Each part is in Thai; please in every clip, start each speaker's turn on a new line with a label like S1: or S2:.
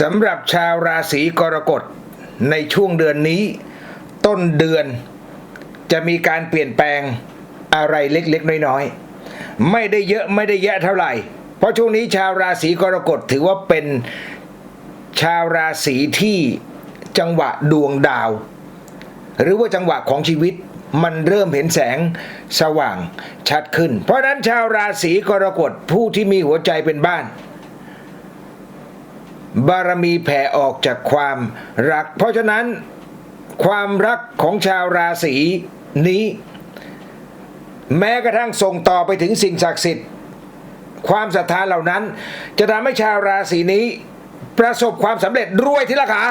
S1: สำหรับชาวราศีกรกฎในช่วงเดือนนี้ ต้นเดือนจะมีการเปลี่ยนแปลงอะไรเล็กๆ น้อยๆ ไม่ได้เยอะไม่ได้แยะเท่าไหร่ เพราะช่วงนี้ชาวราศีกรกฎถือว่าเป็นชาวราศีที่จังหวะดวงดาว หรือว่าจังหวะของชีวิตมันเริ่มเห็นแสงสว่างชัดขึ้น เพราะนั้นชาวราศีกรกฎผู้ที่มีหัวใจเป็นบ้าน บารมีแผ่ออกจากความรัก เพราะฉะนั้น ความรักของชาวราศีนี้ แม้กระทั่งส่งต่อไปถึงสิ่งศักดิ์สิทธิ์ ความศรัทธาเหล่านั้น จะทำให้ชาวราศีนี้ ประสบความสำเร็จรวยทีละขา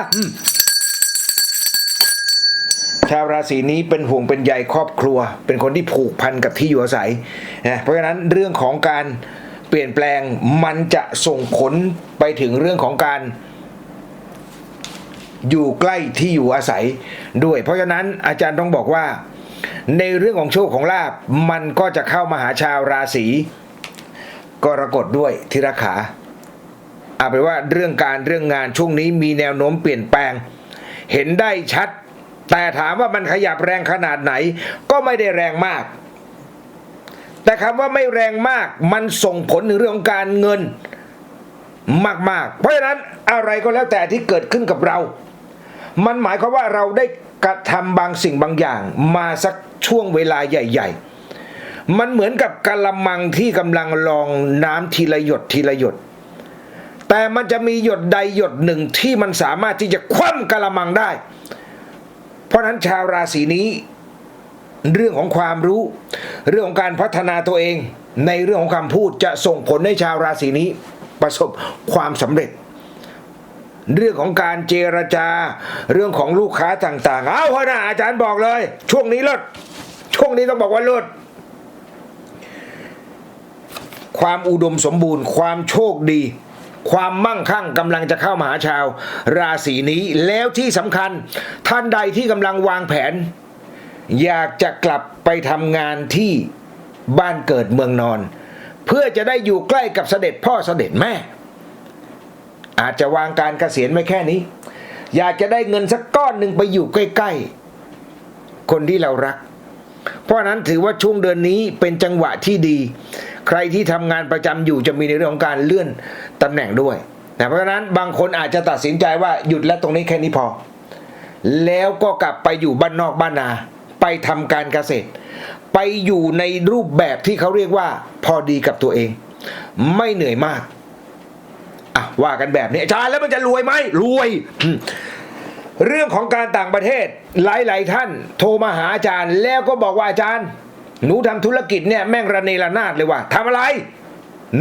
S1: ชาวราศีนี้เป็นห่วงเป็นใยครอบครัว เป็นคนที่ผูกพันกับที่อยู่อาศัยนะเพราะฉะนั้นเรื่องของการ เปลี่ยนแปลงมันจะส่งผลไปถึงเรื่องของการ อยู่ใกล้ที่อยู่อาศัยด้วย เพราะฉะนั้นอาจารย์ต้องบอกว่า ในเรื่องของโชคของลาบมันก็จะเข้ามาหาชาวราศีกรกฎด้วยที่รขาเอาไปว่าเรื่องการเรื่องงานช่วงนี้มีแนวโน้มเปลี่ยนแปลง เห็นได้ชัด แต่ถามว่ามันขยับแรงขนาดไหน ก็ไม่ได้แรงมาก แต่คำว่าไม่แรงมากมันส่งผลถึงเรื่องของการเงินมากๆ เพราะฉะนั้นอะไรก็แล้วแต่ที่เกิดขึ้นกับเรา มันหมายความว่าเราได้กระทำบางสิ่งบางอย่าง มาสักช่วงเวลาใหญ่ ๆ มันเหมือนกับกะละมังที่กำลังลองน้ำทีละหยดทีละหยด แต่มันจะมีหยดใดหยดหนึ่งที่มันสามารถที่จะคว่ำกะละมังได้ เพราะฉะนั้นชาวราศีนี้ เรื่องของความรู้ เรื่องของการพัฒนาตัวเอง ในเรื่องของคำพูดจะส่งผลให้ชาวราศีนี้ประสบความสำเร็จ เรื่องของการเจรจา เรื่องของลูกค้าต่าง ๆ เอาพอน้าอาจารย์บอกเลย ช่วงนี้ลดช่วงนี้ต้องบอกว่าลดความอุดมสมบูรณ์ ความโชคดี ความมั่งคั่งกำลังจะเข้ามาหาชาว ราศีนี้แล้วที่สำคัญท่านใดที่กำลังวางแผน อยากจะกลับไปทำงานที่บ้านเกิดเมืองนอน เพื่อจะได้อยู่ใกล้กับเสด็จพ่อเสด็จแม่ อาจจะวางการเกษียณไม่แค่นี้ อยากจะได้เงินสักก้อนหนึ่งไปอยู่ใกล้ๆ คนที่เรารัก เพราะฉะนั้นถือว่าช่วงเดือนนี้เป็นจังหวะที่ดี ใครที่ทำงานประจำอยู่จะมีในเรื่องของการเลื่อนตำแหน่งด้วยนะเพราะฉะนั้นบางคนอาจจะตัดสินใจว่าหยุดแล้วตรงนี้แค่นี้พอ แล้วก็กลับไปอยู่บ้านนอกบ้านนา ไปทำการเกษตร ไปอยู่ในรูปแบบที่เขาเรียกว่าพอดีกับตัวเอง ไม่เหนื่อยมากอะว่ากันแบบนี้อาจารย์แล้วมันจะรวยไหมรวย เรื่องของการต่างประเทศหลาย ๆ ท่าน โทรมาหาอาจารย์ แล้วก็บอกว่าอาจารย์ หนูทำธุรกิจเนี่ยแม่งระเนระนาดเลยว่าทำอะไร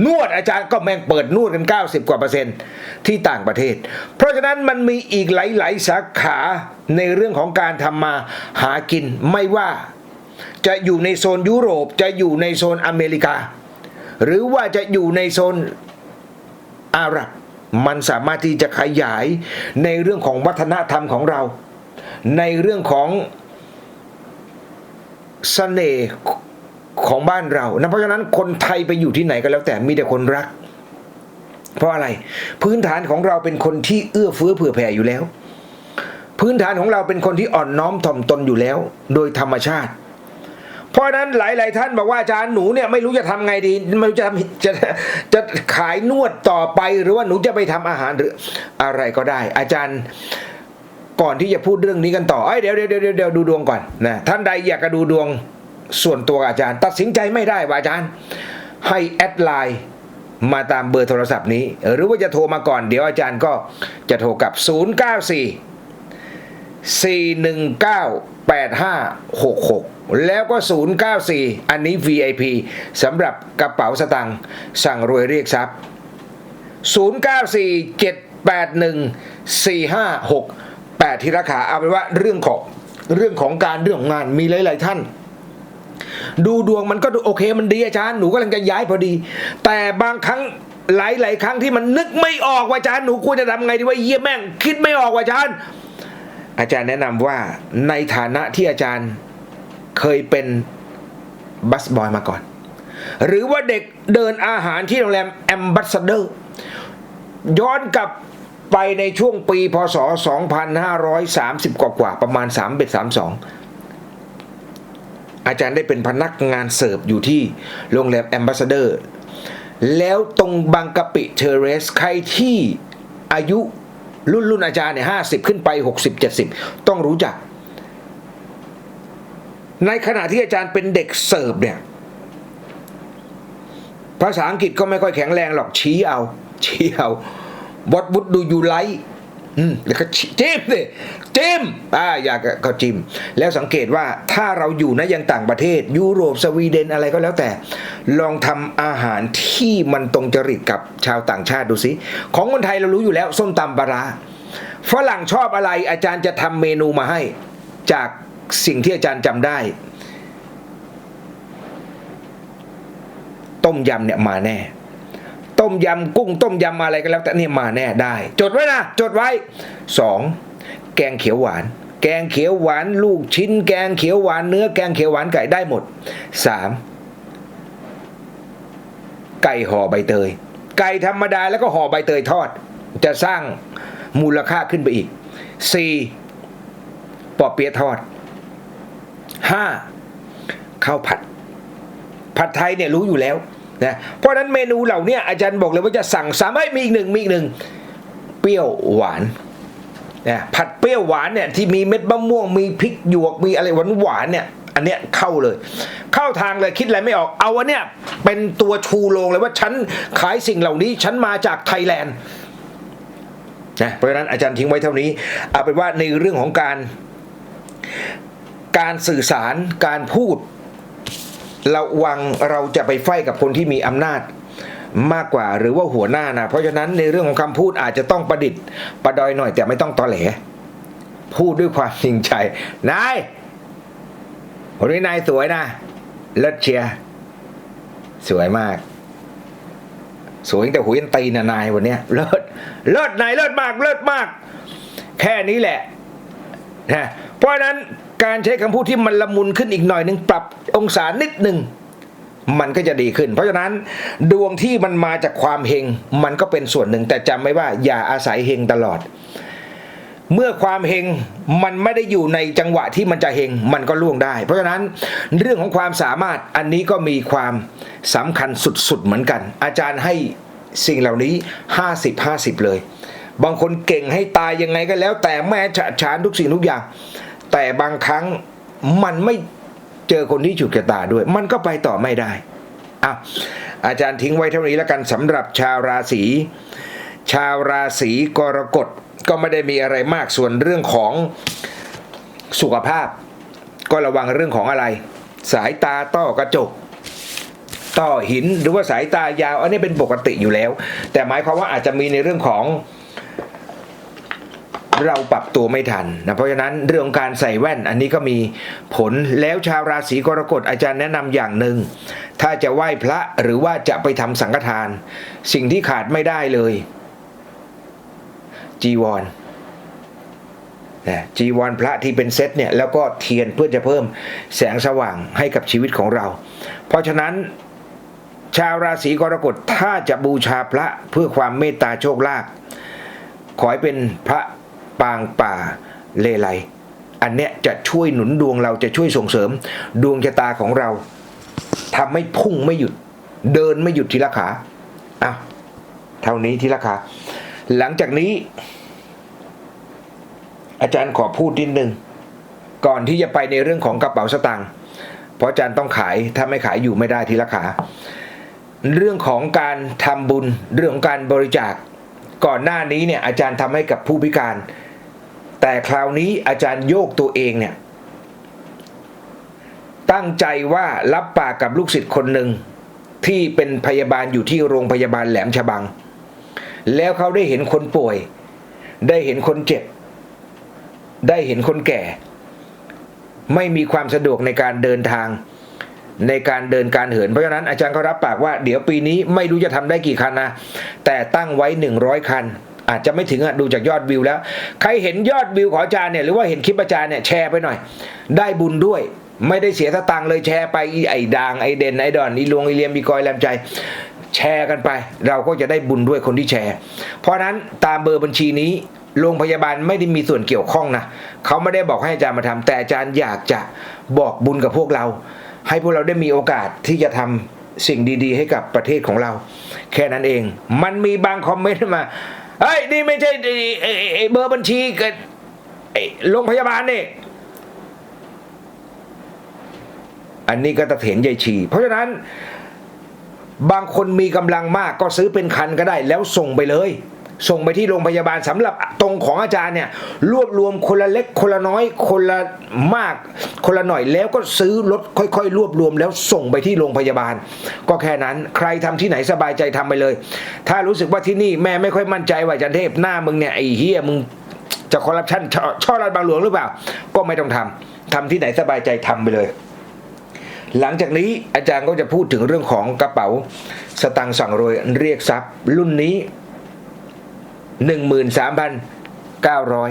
S1: นวดอาจารย์ก็แม่งเปิดนวดกัน 90 กว่าเปอร์เซ็นต์ที่ต่างประเทศ เพราะฉะนั้นมันมีอีกหลาย ๆ สาขาในเรื่องของการทำมาหากินไม่ว่า จะอยู่ในโซนยุโรปจะอยู่ในโซนอเมริกา หรือว่าจะอยู่ในโซนอาหรับ มันสามารถที่จะขยายในเรื่องของวัฒนธรรมของเรา ในเรื่องของเสน่ห์ ของบ้านเรานะเพราะฉะนั้นคนไทยไปอยู่ที่ไหนก็แล้วแต่มีแต่คนรัก เพราะอะไร พื้นฐานของเราเป็นคนที่เอื้อเฟื้อเผื่อแผ่อยู่แล้ว พื้นฐานของเราเป็นคนที่อ่อนน้อมถ่อมตนอยู่แล้ว โดยธรรมชาติ เพราะฉะนั้นหลาย ๆ ท่านบอกว่าอาจารย์หนูเนี่ยไม่รู้จะทำไงดีไม่รู้จะทำจะจะขายนวดต่อไปหรือว่าหนูจะไปทำอาหารหรืออะไรก็ได้ อาจารย์ก่อนที่จะพูดเรื่องนี้กันต่อเอ้ยเดี๋ยวเดี๋ยวเดี๋ยวเดี๋ยวดูดวงก่อนนะท่านใดอยากจะดูดวง ส่วนตัวอาจารย์ ตัดสินใจไม่ได้ว่าอาจารย์ ให้แอดไลน์มาตามเบอร์โทรศัพท์นี้ หรือว่าจะโทรมาก่อนเดี๋ยวอาจารย์ก็จะโทรกับ 094 4198566 แล้วก็ 094 อันนี้ VIP สำหรับกระเป๋าสตังค์สั่งรวยเรียกทรัพย์ 094 781 4568 ที่ราคาเอาเป็นว่าเรื่องของเรื่องของการเรื่องของงานมีหลาย ๆ ท่าน ดูดวงมันก็โอเคมันดีอาจารย์หนูกำลังจะย้ายพอดี แต่บางครั้งหลาย ๆ ครั้งที่มันนึกไม่ออกว่าอาจารย์หนูควรจะทำไงดีว่าเยี่ยแม่ง คิดไม่ออกว่าอาจารย์ อาจารย์แนะนำว่าในฐานะที่อาจารย์เคยเป็นบัสบอยมาก่อน หรือว่าเด็กเดินอาหารที่โรงแรมแอมบัสเดอร์ย้อนกลับไปในช่วงปีพศ 2530 กว่ากว่าๆประมาณ3 1 3 2 อาจารย์ได้เป็นพนักงานเสิร์ฟอยู่ที่โรงแรมแอมบาสเดอร์แล้วตรงบางกะปิเทเรสใครที่อายุรุ่นรุ่นอาจารย์เนี่ยห้าสิบขึ้นไป60 70ต้องรู้จัก ในขณะที่อาจารย์เป็นเด็กเสิร์ฟเนี่ยภาษาอังกฤษก็ไม่ค่อยแข็งแรงหรอกชี้เอา ชี้เอา What would do you like อืมแล้วก็จิ้มสิจิ้มอ่าอยากก็จิ้มแล้วสังเกตว่าถ้าเราอยู่นะยังต่างประเทศ ยุโรปสวีเดนอะไรก็แล้วแต่ ลองทำอาหารที่มันตรงจริตกับชาวต่างชาติดูสิของคนไทยเรารู้อยู่แล้ว ส้มตำปลาร้าฝรั่งชอบอะไรอาจารย์จะทำเมนูมาให้ จากสิ่งที่อาจารย์จำได้ ต้มยำเนี่ยมาแน่ ต้มยำกุ้งต้มยำอะไรก็แล้ว แต่เนี่ยมาแน่ได้ จดไว้นะจดไว้สองแกงเขียวหวาน แกงเขียวหวานลูกชิ้น แกงเขียวหวานเนื้อแกงเขียวหวานไก่ได้หมดสามไก่ห่อใบเตย ไก่ธรรมดาแล้วก็ห่อใบเตยทอด จะสร้างมูลค่าขึ้นไปอีกสี่ปอเปี๊ยะทอดห้าข้าวผัดผัดไทยเนี่ยรู้อยู่แล้ว นะเพราะนั้นเมนูเหล่าเนี้อาจารย์บอกเลยว่าจะสั่งสามให้มีอีกหนึ่งมีอีกหนึ่งเปรี้ยวหวานนะผัดเปรี้ยวหวานเนี่ยที่มีเม็ดมะม่วงมีพริกหยวกมีอะไรหวานหวานเนี่ยอันเนี้ยเข้าเลย เข้าทางเลยคิดอะไรไม่ออกเอาอันเนี้ยเป็นตัวชูโรงเลยว่าฉันขายสิ่งเหล่านี้ฉันมาจากไทยแลนด์นะเพราะฉะนั้นอาจารย์ทิ้งไว้เท่านี้เอาเป็นว่าในเรื่องของการการสื่อสารการพูด เราวังเราจะไปไฟกับคนที่มีอำนาจมากกว่าหรือว่าหัวหน้านะเพราะฉะนั้นในเรื่องของคำพูดอาจจะต้องประดิษฐ์ประดอยหน่อยแต่ไม่ต้องตอแหล พูดด้วยความจริงใจนายวันนี้นายสวยนะเลิศเชียสวยมาก สวยแต่หัวยันตีนะนายวันนี้เลิศเลิศนายเลิศมากเลิศมาก แค่นี้แหละนะเพราะฉะนั้น การใช้คำพูดที่มันละมุนขึ้นอีกหน่อยหนึ่งปรับองศานิดหนึ่งมันก็จะดีขึ้น เพราะฉะนั้นดวงที่มันมาจากความเฮงมันก็เป็นส่วนหนึ่ง แต่จำไว้ว่าอย่าอาศัยเฮงตลอด เมื่อความเฮงมันไม่ได้อยู่ในจังหวะที่มันจะเฮงมันก็ล่วงได้ เพราะฉะนั้นเรื่องของความสามารถอันนี้ก็มีความสำคัญสุดๆเหมือนกัน อาจารย์ให้สิ่งเหล่านี้ 50-50 เลย บางคนเก่งให้ตายยังไงก็แล้ว แต่แม้ฉะฉานทุกสิ่งทุกอย่าง แต่บางครั้งมันไม่เจอคนที่ฉุกชะตาด้วย มันก็ไปต่อไม่ได้อะอาจารย์ทิ้งไว้เท่านี้แล้วกันสำหรับชาวราศีชาวราศีกรกฎก็ไม่ได้มีอะไรมากส่วนเรื่องของสุขภาพ ก็ระวังเรื่องของอะไร สายตาต้อกระจก ต้อหินหรือว่าสายตายาว อันนี้เป็นปกติอยู่แล้ว แต่หมายความว่าอาจจะมีในเรื่องของ เราปรับตัวไม่ทันนะเพราะฉะนั้นเรื่องการใส่แว่นอันนี้ก็มีผลแล้วชาวราศีกรกฎอาจารย์แนะนำอย่างหนึ่ง ถ้าจะไหว้พระหรือว่าจะไปทำสังฆทาน สิ่งที่ขาดไม่ได้เลย จีวรนะจีวรพระที่เป็นเซตเนี่ยแล้วก็เทียนเพื่อจะเพิ่มแสงสว่างให้กับชีวิตของเรา เพราะฉะนั้นชาวราศีกรกฎถ้าจะบูชาพระเพื่อความเมตตาโชคลาภขอให้เป็นพระ ปางป่าเลไลอันเนี้ยจะช่วยหนุนดวงเราจะช่วยส่งเสริม ดวงชะตาของเราทำให้พุ่งไม่หยุด เดินไม่หยุดทีละขาอะเท่านี้ทีละขาหลังจากนี้ อาจารย์ขอพูดนิดนึงก่อนที่จะไปในเรื่องของกระเป๋าสตางค์เพราะอาจารย์ต้องขายถ้าไม่ขายอยู่ไม่ได้ทีละขาเรื่องของการทำบุญเรื่องของการบริจาค ก่อนหน้านี้เนี่ยอาจารย์ทำให้กับผู้พิการ แต่คราวนี้อาจารย์โยกตัวเองเนี่ย ตั้งใจว่ารับปากกับลูกศิษย์คนหนึ่งที่เป็นพยาบาลอยู่ที่โรงพยาบาลแหลมฉบัง แล้วเขาได้เห็นคนป่วย ได้เห็นคนเจ็บ ได้เห็นคนแก่ ไม่มีความสะดวกในการเดินทางในการเดินการเหิน เพราะฉะนั้นอาจารย์เขารับปากว่า เดี๋ยวปีนี้ไม่รู้จะทำได้กี่คันนะ แต่ตั้งไว้ 100 คัน อาจจะไม่ถึงอะดูจากยอดวิวแล้ว ใครเห็นยอดวิวของอาจารย์เนี่ยหรือว่าเห็นคลิปอาจารย์เนี่ยแชร์ไปหน่อย ได้บุญด้วย ไม่ได้เสียสตังค์เลยแชร์ไปอีไอ้ดางไอ้เด่นไอ้ดอนอีลวงไอ้เลียมอีกอยแลมใจแชร์กันไป เราก็จะได้บุญด้วยคนที่แชร์ เพราะฉะนั้นตามเบอร์บัญชีนี้โรงพยาบาลไม่ได้มีส่วนเกี่ยวข้องนะเขาไม่ได้บอกให้อาจารย์มาทำแต่อาจารย์อยากจะบอกบุญกับพวกเรา ให้พวกเราได้มีโอกาสที่จะทำสิ่งดี ๆ ให้กับประเทศของเรา แค่นั้นเอง มันมีบางคอมเมนต์มา เฮ้ยนี่ไม่ใช่ไอ้เบอร์บัญชีกับโรงพยาบาลนี่อันนี้ก็ตะเถียายชี เพราะฉะนั้น บางคนมีกำลังมากก็ซื้อเป็นคันก็ได้ แล้วส่งไปเลย ส่งไปที่โรงพยาบาลสำหรับตรงของอาจารย์เนี่ยรวบรวมคนละเล็กคนละน้อยคนละมาก คนละหน่อยแล้วก็ซื้อรถค่อยๆ รวบรวมแล้วส่งไปที่โรงพยาบาล ก็แค่นั้นใครทำที่ไหนสบายใจทำไปเลย ถ้ารู้สึกว่าที่นี่แม่ไม่ค่อยมั่นใจว่าอาจันเทพหน้ามึงเนี่ยไอ้เฮียมึงจะคอร์รัปชันช่อรัดบางหลวงหรือเปล่า ก็ไม่ต้องทำทำที่ไหนสบายใจทำไปเลยหลังจากนี้อาจารย์ก็จะพูดถึงเรื่องของกระเป๋า สตังค์สั่งรวยเรียกทรัพย์ รุ่นนี้ หนึ่งหมื่นสามพันเก้าร้อย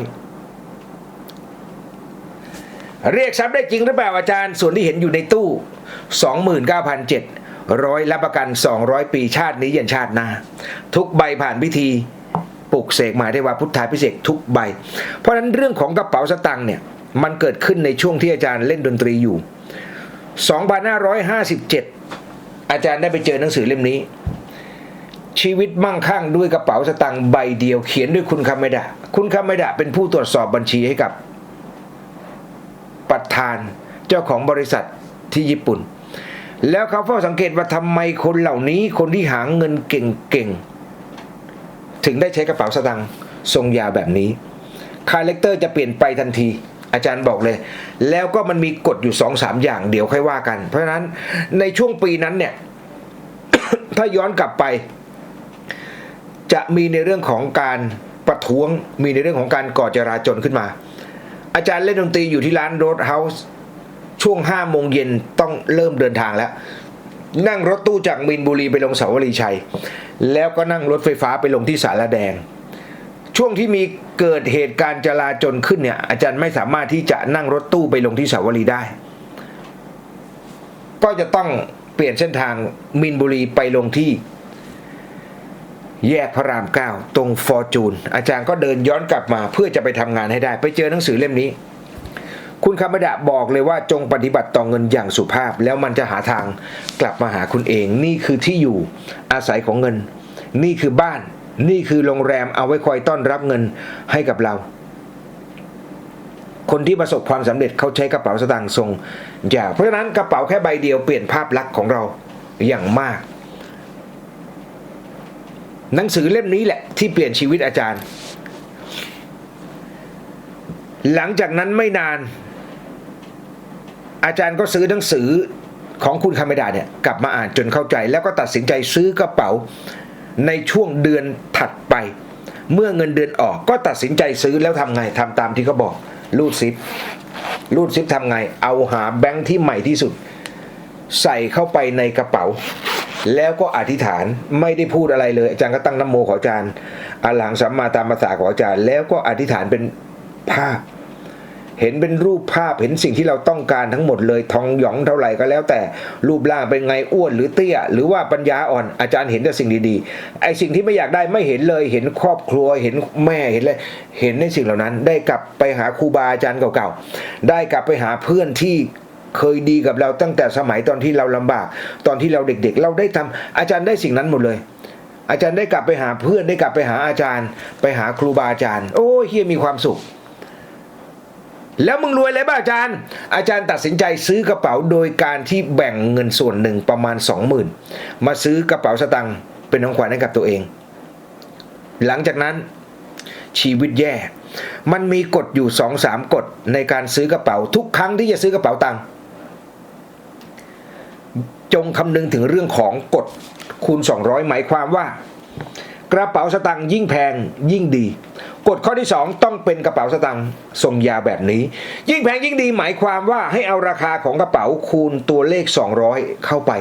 S1: เรียกทรัพย์ได้จริงหรือเปล่าอาจารย์ ส่วนที่เห็นอยู่ในตู้สองหมื่นเก้าพันเจ็ดร้อยรับประกันสองร้อยปีชาตินี้ยันชาติหน้าทุกใบผ่านพิธีปลุกเสกมาได้ว่าพุทธาพิเศษทุกใบ เพราะฉะนั้นเรื่องของกระเป๋าสตังค์เนี่ยมันเกิดขึ้นในช่วงที่อาจารย์เล่นดนตรีอยู่ 2557 อาจารย์ได้ไปเจอหนังสือเล่มนี้ ชีวิตมั่งคั่งด้วยกระเป๋าสตางค์ใบเดียวเขียนด้วยคุณคาเมดะคุณคาเมดะเป็นผู้ตรวจสอบบัญชีให้กับ ประธานเจ้าของบริษัทที่ญี่ปุ่น แล้วเขาเฝ้าสังเกตว่าทำไมคนเหล่านี้คนที่หาเงินเก่งๆ ถึงได้ใช้กระเป๋าสตางค์ทรงยาวแบบนี้คาแรคเตอร์จะเปลี่ยนไปทันทีอาจารย์บอกเลย แล้วก็มันมีกฎอยู่สองสามอย่างเดี๋ยวค่อยว่ากัน เพราะฉะนั้นในช่วงปีนั้นเนี่ย ถ้าย้อนกลับไป จะมีในเรื่องของการประท้วงมีในเรื่องของการก่อจราจนขึ้นมา อาจารย์เล่นดนตรีอยู่ที่ร้านโรดเฮาส์ช่วงห้าโมงเย็นต้องเริ่มเดินทางแล้ว นั่งรถตู้จากมินบุรีไปลงเสาวรีชัย แล้วก็นั่งรถไฟฟ้าไปลงที่สารแดง ช่วงที่มีเกิดเหตุการณ์จลาจลขึ้นเนี่ย อาจารย์ไม่สามารถที่จะนั่งรถตู้ไปลงที่สาวรีได้ ก็จะต้องเปลี่ยนเส้นทางมินบุรีไปลงที่ แยกพระรามเก้าตรงฟอร์จูนอาจารย์ก็เดินย้อนกลับมาเพื่อจะไปทำงานให้ได้ ไปเจอหนังสือเล่มนี้ คุณคำบดะบอกเลยว่าจงปฏิบัติต่อเงินอย่างสุภาพ แล้วมันจะหาทางกลับมาหาคุณเอง นี่คือที่อยู่อาศัยของเงิน นี่คือบ้าน นี่คือโรงแรมเอาไว้คอยต้อนรับเงินให้กับเรา คนที่ประสบความสำเร็จเขาใช้กระเป๋าสตางค์ทรงยาเพราะฉะนั้นกระเป๋าแค่ใบเดียวเปลี่ยนภาพลักษณ์ของเราอย่างมาก หนังสือเล่มนี้แหละที่เปลี่ยนชีวิตอาจารย์ หลังจากนั้นไม่นาน อาจารย์ก็ซื้อหนังสือของคุณคาเมดาเนี่ยกลับมาอ่านจนเข้าใจ แล้วก็ตัดสินใจซื้อกระเป๋าในช่วงเดือนถัดไป เมื่อเงินเดือนออกก็ตัดสินใจซื้อแล้วทำไงทำตามที่เขาบอกรูดซิปรูดซิปทำไง เอาหาแบงค์ที่ใหม่ที่สุด ใส่เข้าไปในกระเป๋า แล้วก็อธิษฐานไม่ได้พูดอะไรเลย อาจารย์ก็ตั้งน้ำโมขออาจารย์อาหลังสัมมาตามภาษาของอาจารย์ แล้วก็อธิษฐานเป็นภาพ เห็นเป็นรูปภาพเห็นสิ่งที่เราต้องการทั้งหมดเลยทองหยองเท่าไหร่ก็แล้ว แต่รูปร่างเป็นไงอ้วนหรือเตี้ย หรือว่าปัญญาอ่อนอาจารย์เห็นแต่สิ่งดีๆไอ้สิ่งที่ไม่อยากได้ไม่เห็นเลยเห็นครอบครัวเห็นแม่เห็นเลยเห็นในสิ่งเหล่านั้น ได้กลับไปหาครูบาอาจารย์เก่าๆได้กลับไปหาเพื่อนที่ เคยดีกับเราตั้งแต่สมัยตอนที่เราลำบาก ตอนที่เราเด็กๆ เราได้ทำอาจารย์ได้สิ่งนั้นหมดเลย อาจารย์ได้กลับไปหาเพื่อนได้กลับไปหาอาจารย์ ไปหาครูบาอาจารย์ โอ้เฮียมีความสุข แล้วมึงรวยเลยป่ะอาจารย์ อาจารย์ตัดสินใจซื้อกระเป๋าโดยการที่แบ่งเงินส่วนหนึ่งประมาณสองหมื่นมาซื้อกระเป๋าสตังค์เป็นของขวัญให้กับตัวเอง หลังจากนั้นชีวิตแย่ มันมีกฎอยู่สองสามกฎในการซื้อกระเป๋าทุกครั้งที่จะซื้อกระเป๋าตังค์ จงคำนึงถึงเรื่องของกฎคูณ 200 หมายความว่า กระเป๋าสตังค์ยิ่งแพงยิ่งดีกฎข้อที่ 2 ต้องเป็นกระเป๋าสตังค์ทรงยาวแบบนี้ ยิ่งแพงยิ่งดีหมายความว่าให้เอาราคาของกระเป๋าคูณตัวเลข 200 เข้าไป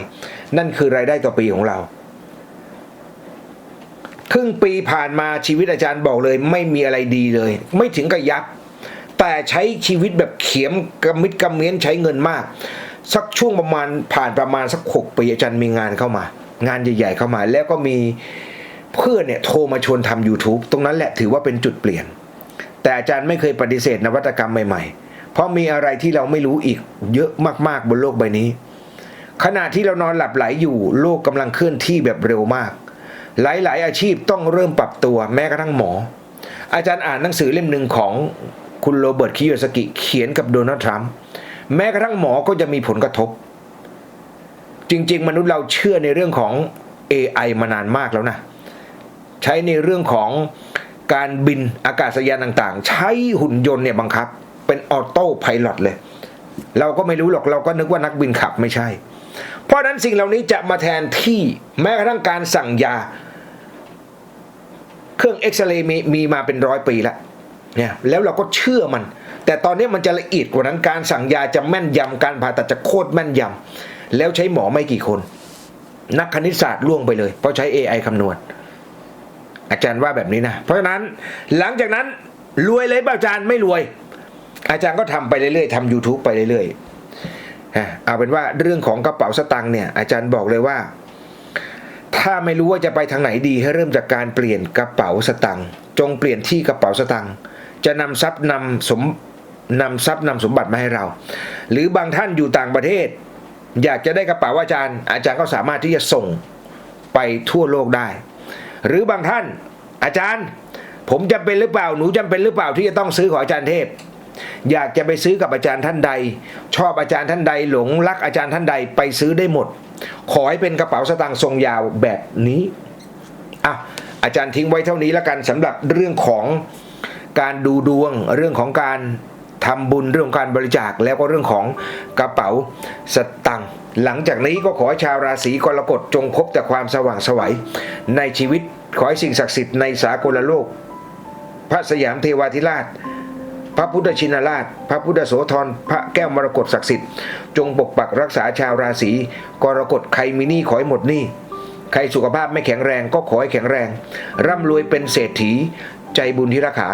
S1: นั่นคือรายได้ต่อปีของเรา ครึ่งปีผ่านมาชีวิตอาจารย์บอกเลย ไม่มีอะไรดีเลย ไม่ถึงกับยับ แต่ใช้ชีวิตแบบเขียมกระมิดกระเมียนใช้เงินมาก สักช่วงประมาณผ่านประมาณสักหกปีอาจารย์มีงานเข้ามา งานใหญ่ ๆ เข้ามา แล้วก็มีเพื่อนเนี่ยโทรมาชวนทำ YouTube ตรงนั้นแหละถือว่าเป็นจุดเปลี่ยน แต่อาจารย์ไม่เคยปฏิเสธนวัตกรรมใหม่ๆ เพราะมีอะไรที่เราไม่รู้อีกเยอะมากๆบนโลกใบนี้ ขณะที่เรานอนหลับไหลอยู่โลกกำลังเคลื่อนที่แบบเร็วมาก หลายๆ อาชีพต้องเริ่มปรับตัวแม้กระทั่งหมอ อาจารย์อ่านหนังสือเล่มหนึ่งของคุณโรเบิร์ตคิโยสกิเขียนกับโดนัลด์ทรัมป์ แม้กระทั่งหมอก็จะมีผลกระทบ จริง ๆ มนุษย์เราเชื่อในเรื่องของ AI มานานมากแล้วนะ ใช้ในเรื่องของการบินอากาศยานต่างๆ ใช้หุ่นยนต์เนี่ยบังคับ เป็นออโต้ไพลอตเลย เราก็ไม่รู้หรอกเราก็นึกว่านักบินขับไม่ใช่ เพราะฉะนั้นสิ่งเหล่านี้จะมาแทนที่แม้กระทั่งการสั่งยา เครื่องเอ็กซเรย์มีมีมาเป็นร้อยปีแล้วเนี่ยแล้วเราก็เชื่อมัน แต่ตอนนี้มันจะละเอียดกว่านั้นการสั่งยาจะแม่นยำการผ่าตัดจะโคตรแม่นยำแล้วใช้หมอไม่กี่คน นักคณิตศาสตร์ล่วงไปเลย เพราะใช้ AI คำนวณ อาจารย์ว่าแบบนี้นะ เพราะฉะนั้นหลังจากนั้นรวยเลยเปล่าอาจารย์ไม่รวย อาจารย์ก็ทำไปเรื่อยๆทำ YouTube ไปเรื่อยๆอะเอาเป็นว่าเรื่องของกระเป๋าสตังค์เนี่ย อาจารย์บอกเลยว่า ถ้าไม่รู้ว่าจะไปทางไหนดีให้เริ่มจากการเปลี่ยนกระเป๋าสตังค์จงเปลี่ยนที่กระเป๋าสตังค์จะนำทรัพย์นำสม นำทรัพย์นำสมบัติมาให้เรา หรือบางท่านอยู่ต่างประเทศ อยากจะได้กระเป๋าอาจารย์ อาจารย์ก็สามารถที่จะส่งไปทั่วโลกได้ หรือบางท่านอาจารย์ ผมจำเป็นหรือเปล่าหนูจำเป็นหรือเปล่าที่จะต้องซื้อของอาจารย์เทพ อยากจะไปซื้อกับอาจารย์ท่านใด ชอบอาจารย์ท่านใด หลงรักอาจารย์ท่านใดไปซื้อได้หมด ขอให้เป็นกระเป๋าสตางค์ทรงยาวแบบนี้อะอาจารย์ทิ้งไว้เท่านี้แล้วกันสำหรับเรื่องของการดูดวงเรื่องของการ ทำบุญเรื่องการบริจาคแล้วก็เรื่องของกระเป๋าสตังค์หลังจากนี้ก็ขอชาวราศีกรกฎจงพบแต่ความสว่างไสวัยในชีวิตขอให้สิ่งศักดิ์สิทธิ์ในสากลโลก พระสยามเทวาธิราช พระพุทธชินราช พระพุทธโสธรพระแก้วมรกตศักดิ์สิทธิ์จงปกปักรักษาชาวราศีกรกฎใครมีหนี้ขอให้หมดหนี้ใครสุขภาพไม่แข็งแรงก็ขอให้แข็งแรง ร่ำรวยเป็นเศรษฐี ใจบุญที่รักขา